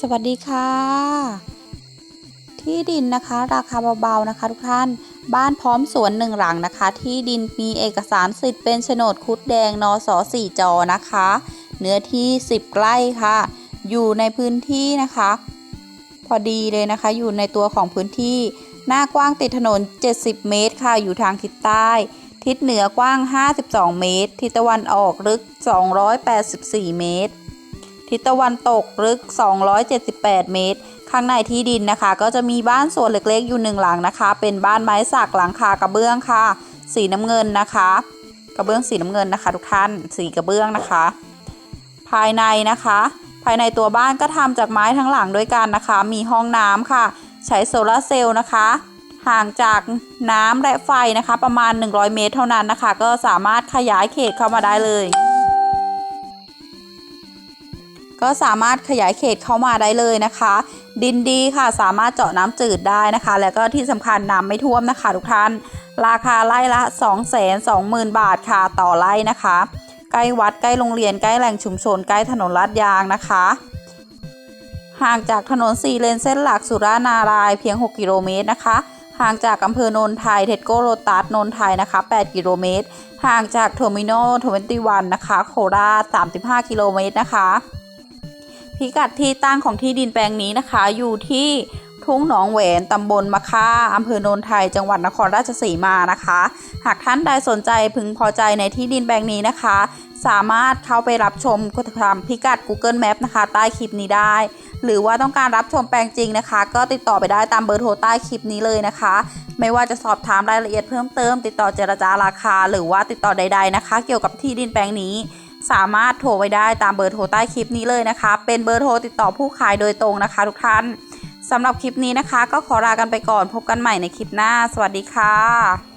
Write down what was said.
สวัสดีค่ะ ที่ดินนะคะ ราคาเบาๆนะคะ ทุกท่านบ้านพร้อมสวนหนึ่งหลังนะคะ ที่ดินมีเอกสารสิทธิ์เป็นโฉนดคุดแดงนสสี่จอนะคะ เนื้อที่ 10 ไร่ค่ะ อยู่ในพื้นที่นะคะ พอดีเลยนะคะ อยู่ในตัวของพื้นที่ หน้ากว้างติดถนน 70 เมตรค่ะ อยู่ทางทิศใต้ ทิศเหนือกว้าง 52 เมตร ทิศตะวันออกลึก 284 เมตร ทิศตะวันตกลึก 278 เมตร ข้างในที่ดินนะคะ ก็จะมีบ้านส่วนเล็กๆอยู่หนึ่งหลังนะคะ เป็นบ้านไม้สักหลังคากระเบื้องค่ะ สีน้ำเงินนะคะ กระเบื้องสีน้ำเงินนะคะ ทุกท่านสีกระเบื้องนะคะ ภายในนะคะ ภายในตัวบ้านก็ทำจากไม้ทั้งหลังด้วยกันนะคะ มีห้องน้ำค่ะ ใช้โซลาร์เซลล์นะคะ ห่างจากน้ำและไฟนะคะ ประมาณ 100 เมตร เท่านั้นนะคะ ก็สามารถขยายเขตเข้ามาได้เลย ก็สามารถขยายเขตเข้ามาได้เลยนะคะ ดินดีค่ะสามารถเจาะน้ำจืดได้นะคะ แล้วก็ที่สำคัญน้ำไม่ท่วมนะคะ ทุกท่าน ราคาไร่ละ 2 2 0 0 0 0 บาทค่ะต่อไร่นะคะ ใกล้วัดใกล้โรงเรียนใกล้แหล่งชุมชนใกล้ถนนลาดยางนะคะห่างจากถนนสี่เลนเส้นหลักสุรานารายเพียง 6 กิโลเมตรนะคะ ห่างจากอำเภอโนนไทยเทดโกโรตัสโนนไทยนะคะ 8 กิโลเมตร ห่างจากเทอร์มินอล21นะคะ โคราช 35 กิโลเมตรนะคะ พิกัดที่ตั้งของที่ดินแปลงนี้นะคะ อยู่ที่ทุ่งหนองแหวนตำบลมะค่าอำเภอโนนไทย จังหวัดนครราชสีมานะคะ หากท่านใดสนใจพึงพอใจในที่ดินแปลงนี้นะคะ สามารถเข้าไปรับชมก็ตามพิกัด Google Map นะคะ ใต้คลิปนี้ได้ หรือว่าต้องการรับชมแปลงจริงนะคะ ก็ติดต่อไปได้ตามเบอร์โทรใต้คลิปนี้เลยนะคะ ไม่ว่าจะสอบถามรายละเอียดเพิ่มเติม ติดต่อเจรจาราคา หรือว่าติดต่อใด ๆนะคะ เกี่ยวกับที่ดินแปลงนี้ สามารถโทรไปได้ตามเบอร์โทรใต้คลิปนี้เลยนะคะ เป็นเบอร์โทรติดต่อผู้ขายโดยตรงนะคะ ทุกท่านสำหรับคลิปนี้นะคะ ก็ขอลากันไปก่อนพบกันใหม่ในคลิปหน้า สวัสดีค่ะ